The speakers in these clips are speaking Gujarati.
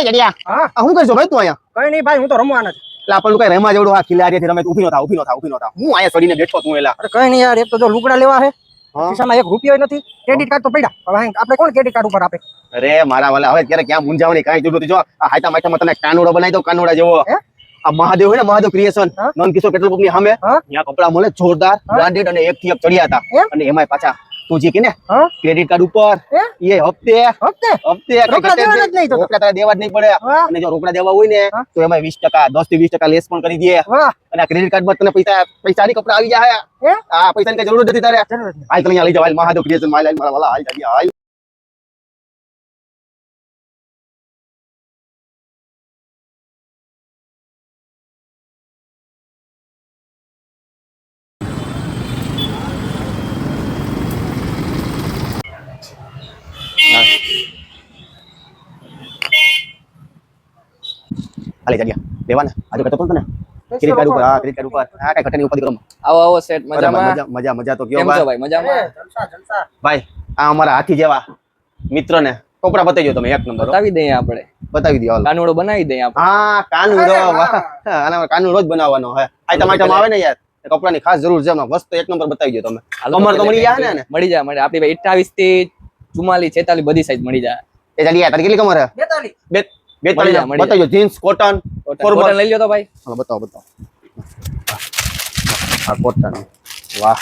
એ જડિયા હા. શું કરશો ભાઈ તું અહીંયા? કઈ નહીં ભાઈ હું તો રમવાના છું. એટલે આપણને કઈ રમવા જેવડો આ ખિલાડીથી રમે ઊભી નો થા ઊભી નો થા ઊભી નો થા હું અહીંયા ચડીને બેઠો તું એલા. અરે કઈ નહીં યાર એક તો જો લુગડા લેવા હે. ખિસ્સામાં એક રૂપિયો નથી ક્રેડિટ કાર્ડ તો પડ્યા. હવે આપણે કોણ ક્રેડિટ કાર્ડ ઉપર આપે? અરે મારા વાલા હવે ક્યારે ક્યાં મૂંઝાવવાની કાંઈ જરૂર નથી. જો આ હાઈતા માઈટામાં તને કાનુડો બનાવી દો કાનુડા જેવો. આ મહાદેવ હોય ને મહાદેવ ક્રિએશન નોન કિશોર પેટ્રોલ પંપની સામે ત્યાં કપડા મળે જોરદાર બ્રાન્ડેડ અને એક થી એક ચડિયા હતા. અને એમાંય પાછા તું જે કે ને ક્રેડિટ કાર્ડ ઉપર એ હપ્તે. હપ્તે? હપ્તે રોકડા દેવાના જ નહીં તો. રોકડા તારે દેવા જ નહીં પડે. અને જો રોકડા દેવા હોય ને તો એમાં વીસ ટકા દસથી વીસ ટકા લેસ પણ કરી દે. અને ક્રેડિટ કાર્ડમાં તને પૈસા પૈસા ની કપડા આવી જાય. હે? આ પૈસા ની જરૂર નથી તારે. હાલ તમે અહીંયા લઈ જાવ હાલ મહાદેવ ક્રિએશનમાં હાલ મારા વાલા હાલ હાલ. હાલે જાડિયા લેવાના. આજે કરતો તો ને ક્રેડિટ કાર્ડ ઉપર. હા ક્રેડિટ કાર્ડ ઉપર. આ કઈ ઘટની ઉપાધિ કરો આવો આવો સેટ મજામાં. મજા મજા તો કેવો ભાઈ? મજામાં? જલસા જલસા. ભાઈ આ અમારા હાથી જેવા મિત્ર ને કોપડા બતાવી તમે એક નંબર. બતાવી દઈએ આપણે. બતાવી દઈએ કાનુડો બનાવી દઈએ આપણે. હા કાનુડો. આના કાનુડો જ બનાવવાનો હે આ ટમાટમ આવે ને યાર? કપડાની ખાસ જરૂર છે વસ્તુ એક નંબર બતાવી દો તમે. કમર તો મળી જાય ને મળી જાય મળી આપણી ભાઈ 28 થી 44 46 બધી સાઈઝ મળી જાય. એ ચાલી યાર કેટલી કમર હે બતાવજો જીન્સ કોટન કોટન લઈ લ્યો તો ભાઈ. હાલો બતાવો બતાવો. આ કોટન વાહ.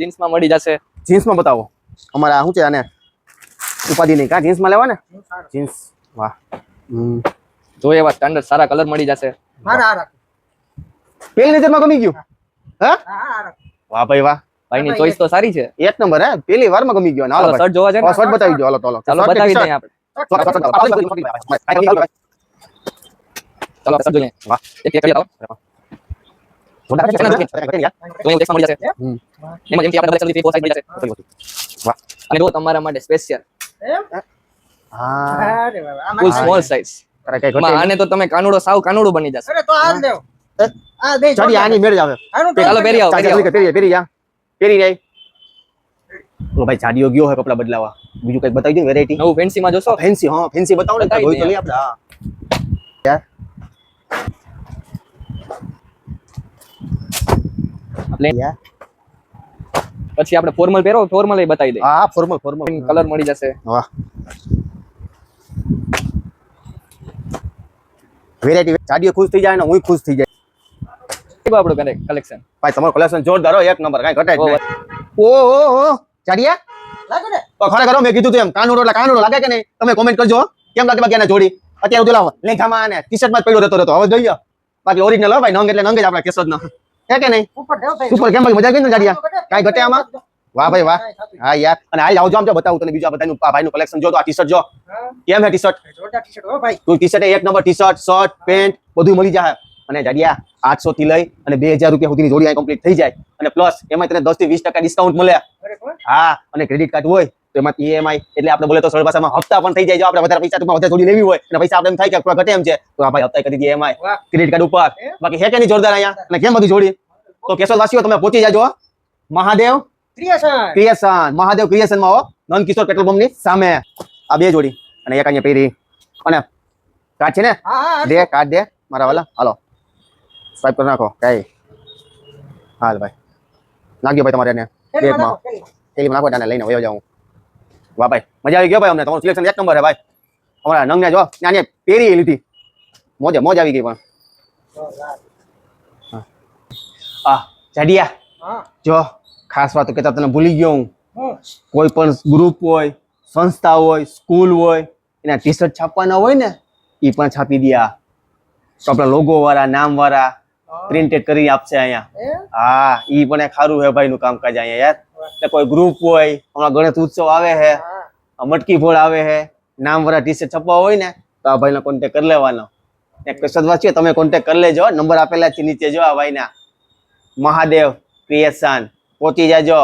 જીન્સમાં મળી જશે. શું છે આને? ઉપાધિ નહીં. કા જીન્સમાં લેવા ને જીન્સ. વાહ. તો એવા સ્ટાન્ડર્ડ સારા કલર મળી જશે. પેલી નજરમાં ગમી ગયું. હા. વાહ ભાઈ વાહ. ભાઈ ની ચોઈસ તો સારી છે એક નંબર હે પેલી વારમાં ગમી ગયો ને હાલો શર્ટ જોવા જાય શર્ટ બતાવી દો હાલો તો હાલો ચાલો બતાવી દઈએ આપણે. ચાલો શર્ટ જોઈએ વાહ. એક એક કરી આવો તમારા માટે સ્પેશિયલ. સ્મોલ સાઈઝ આને તો તમે કાનુડો સાવ કાનુડો બની જશે અરે તો આ જ આ દે આની મેળ આવે ચાલો પહેરી આવો ચાલી પહેરી આવો. પેરી પેરી જા પેરી જાય? ઓ ભાઈ જાડીઓ ગયો હે કપડા બદલાવા. બીજું કઈ બતાવી દો વેરાયટી નવું ફેન્સી માં જોશો? ફેન્સી હા ફેન્સી બતાવો ને બતાવી જોઈ તો દઈએ. લઈએ આપણે હા. યાર આપણે યાર પછી આપણે ફોર્મલ પહેરો ફોર્મલ એ બતાવી દઈએ. હા ફોર્મલ ફોર્મલ કલર મળી જશે. વાહ. વેરાયટી જાડીઓ ખુશ થઈ જાય ને હું ખુશ થઈ જાય. કેવું આપણું કલેક્શન ભાઈ તમારું કલેક્શન જોરદાર એક નંબર કાંઈ ઘટે જ ઓ, નહીં. ઓ ઓ લાગે ને? તો ખરેખર મેં કીધું તેમ કાનુડો એટલે કાનુડો લાગે કે નહીં? તમે કોમેન્ટ કરજો કેમ લાગે બાકી એને જોડી? અત્યારે ઉતલા લેખામાં અને ટી શર્ટમાં જ પડ્યો રહેતો રહેતો. હવે જોઈએ. બાકી ઓરિજિનલ ભાઈ નંગ એટલે નંગ જ આપણા કેસર હે કે નહીં? ઉપર દેવ થઈ ઉપર કેમ મજા આવી ને જાડિયા કાંઈ ઘટે આમાં? વાહ ભાઈ વાહ. હા યાર. અને આ આવજો આમ જો બતાવું તને બીજું આ બધાનું ભાઈ નું કલેક્શન જો તો આ ટી શર્ટ જો કેમ હે ટી શર્ટ જોરદાર ટી-શર્ટ હો ભાઈ. તું ટી શર્ટ એક number T shirt shirt pant બધું મળી જાય અને જાડિયા આઠસો થી લઈ અને બે હજાર રૂપિયા સુધીની જોડી કમ્પ્લીટ થઈ જાય. અને પ્લસ એમાં તને દસથી વીસ ટકા ડિસ્કાઉન્ટ મળે. હા અને ક્રેડિટ કાર્ડ હોય તો એમાં ઈએમઆઈ એટલે આપણે બોલે તો સરળ ભાષામાં હપ્તા પણ થઈ જાય. જો આપણે વધારે પૈસા ટૂંકમાં વધારે જોડી લેવી હોય અને પૈસા આપણે એમ થાય કે થોડા ઘટે એમ છે તો આ ભાઈ હપ્તા કરી દઈએ એમઆઈ ક્રેડિટ કાર્ડ ઉપર. બાકી હે કે જોરદાર અહીંયા? અને કેમ બધું જોડી? તો કેશોદ વાસીઓ તમે પહોંચી જાજો મહાદેવ ક્રિએશન. મહાદેવ ક્રિએશનમાં હો. નંદ કિશોર પેટ્રોલ પંપની સામે. આ બે જોડી. અને એક અહીંયા પહેરી. અને કાર્ડ છે ને? દે કાર્ડ દે. મારા વાલા. હાલો. સ્વાઈપ કરી નાખો. કઈ હાલ ભાઈ. નાખ્યો ભાઈ તમારે એને. પેલી બેગમાં. નાખો, એટલે લઈને વયો જાઉં વાહ ભાઈ. મજા આવી ગયો ભાઈ અમને. તમારું સિલેક્શન એક નંબર હે ભાઈ. અમારા નંગને જો ત્યાં પહેરી લીધી. મોજે મોજ આવી ગઈ પણ. આ જાડિયા. જો ખાસ વાત કહેતા તને ભૂલી ગયો હું. કોઈ પણ ગ્રુપ હોય સંસ્થા હોય સ્કૂલ હોય એના ટી શર્ટ છાપવાના હોય ને એ પણ છાપી દે આ. તો આપણા લોગો વાળા નામ વાળા પ્રિન્ટેડ કરી આપશે અહીંયા. હા ઈ પણ ખારું હે ભાઈ નું કામકાજ અહીંયા યાર. એટલે કોઈ ગ્રુપ હોય હમણાં ગણેશ ઉત્સવ આવે છે મટકી ફોડ આવે હે નામ વાળા ટી શર્ટ છપવા હોય ને તો આ ભાઈનો કોન્ટેક કરી લેવાનો. કસરત છે તમે કોન્ટેક કરી લેજો નંબર આપેલા છે નીચે જો આ ભાઈના. મહાદેવ ક્રિએશન પહોંચી જાજો.